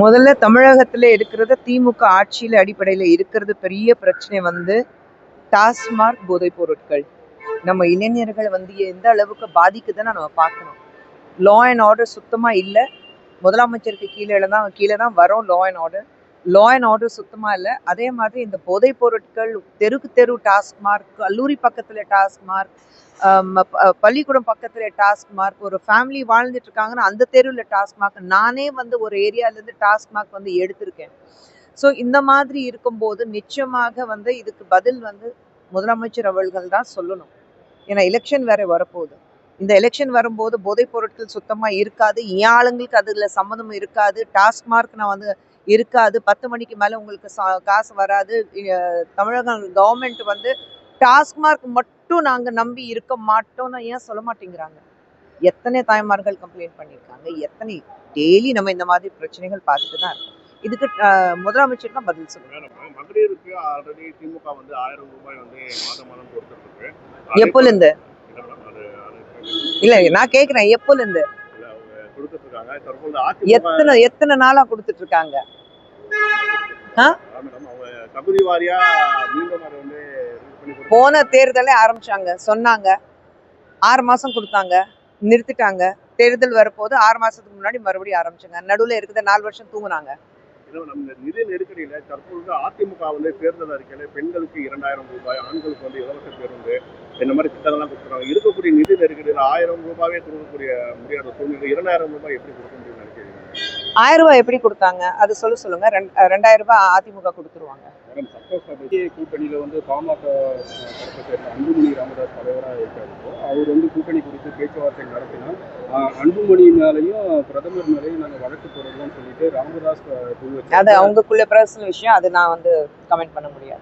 முதல்ல தமிழகத்தில் இருக்கிறது திமுக ஆட்சியில் அடிப்படையில் இருக்கிறது பெரிய பிரச்சனை வந்து டாஸ்மாக் போதைப் பொருட்கள். நம்ம இளைஞர்கள் வந்து எந்த அளவுக்கு பாதிக்குதுன்னு நம்ம பார்க்கணும். லா அண்ட் ஆர்டர் சுத்தமாக இல்லை. முதலமைச்சருக்கு கீழே தான் கீழே தான் வரும் law and order law and order சுத்தமாக இல்லை. அதே மாதிரி இந்த போதைப் பொருட்கள் தெருக்கு தெரு டாஸ்க் மார்க் கல்லூரி பக்கத்தில் டாஸ்க் மார்க் பள்ளிக்கூடம் பக்கத்தில் டாஸ்க் மார்க் ஒரு ஃபேமிலி வாழ்ந்துட்டு இருக்காங்கன்னா அந்த தெருவில் டாஸ்க் மார்க் நானே வந்து ஒரு ஏரியால இருந்து டாஸ்மார்க் வந்து எடுத்திருக்கேன். ஸோ இந்த மாதிரி இருக்கும்போது நிச்சயமாக வந்து இதுக்கு பதில் வந்து முதலமைச்சர் அவர்கள் தான் சொல்லணும். ஏன்னா எலெக்ஷன் வேற வரப்போகுது. இந்த எலெக்ஷன் வரும்போது போதைப் பொருட்கள் சுத்தமாக இருக்காது. ஏன் ஆளுங்களுக்கு அதில் சம்மந்தம் இருக்காது. டாஸ்க் மார்க் நான் வந்து இருக்காது. பத்து மணிக்கு மேல உங்களுக்கு காசு வராது. இ- தமிழக கவர்மெண்ட் வந்து டாஸ்மார்க் மட்டும் நாங்க நம்பி இருக்க மாட்டோம்னு ஏன் சொல்ல மாட்டேங்கிறாங்க? எத்தனை தாய்மார்கள் கம்ப்ளைண்ட் பண்ணியிருக்காங்க? எத்தனை டெய்லி நம்ம இந்த மாதிரி பிரச்சனைகள் பார்த்துட்டு தான் இருக்கோம். இதுக்கு முதலமைச்சர் தான் பதில் மேடம் மகளிருக்கு ஆல்ரெடி திமுக வந்து ஆயிரம் ரூபாய் வந்து மாதம் மாதம் கொடுத்துருக்கு இருக்கு. எப்போல இருந்து இல்ல நான் கேக்குறேன் எப்போல எத்தனை எத்தனை நாளா கொடுத்துட்டு இருக்காங்க போன தேர்தலே ஆரம்பிச்சாங்க. சொன்னாங்க. ஆறு மாசம் கொடுத்தாங்க. நிறுத்திட்டாங்க. தேர்தல் வரப்போது ஆறு மாசத்துக்கு முன்னாடி மறுபடியும் ஆரம்பிச்சாங்க. நடுவுல இருக்கிற நாலு வருஷம் தூங்குனாங்க. நிதி நெருக்கடியில தற்பொழுது அதிமுக வந்து தேர்தல் அறிக்கையில பெண்களுக்கு இரண்டாயிரம் ரூபாய் ஆண்களுக்கு வந்து இலவச பேருந்து இந்த மாதிரி திட்டங்கள்லாம் கொடுக்குறாங்க. இருக்கக்கூடிய நிதி நெருக்கடியில ஆயிரம் ரூபாவே கொடுக்கக்கூடிய முடியாத சூழ்நிலை. இரண்டாயிரம் ரூபாய் எப்படி கொடுக்க முடியும்னு நினைக்கிறீங்க? ஆயிரம் ரூபாய் எப்படி கொடுத்தாங்க? அது சொல்ல சொல்லுங்க. ரெண்டு- ரெண்டாயிரம் ரூபாய் அதிமுக கொடுத்துருவாங்க. மேடம் சட்டசபை கூட்டணியில வந்து பாமக அன்புமணி ராமதாஸ் தலைவராக இருக்காரு. அவர் வந்து கூட்டணி குறித்து பேச்சுவார்த்தை நடத்தினா அன்புமணி மேலையும் பிரதமர் மேலையும் நாங்கள் வழக்கு தொடரலாம்னு சொல்லிட்டு ராமதாஸ். அது அவங்களுக்குள்ள பர்சனல் விஷயம். அது நான் வந்து கமெண்ட் பண்ண முடியாது.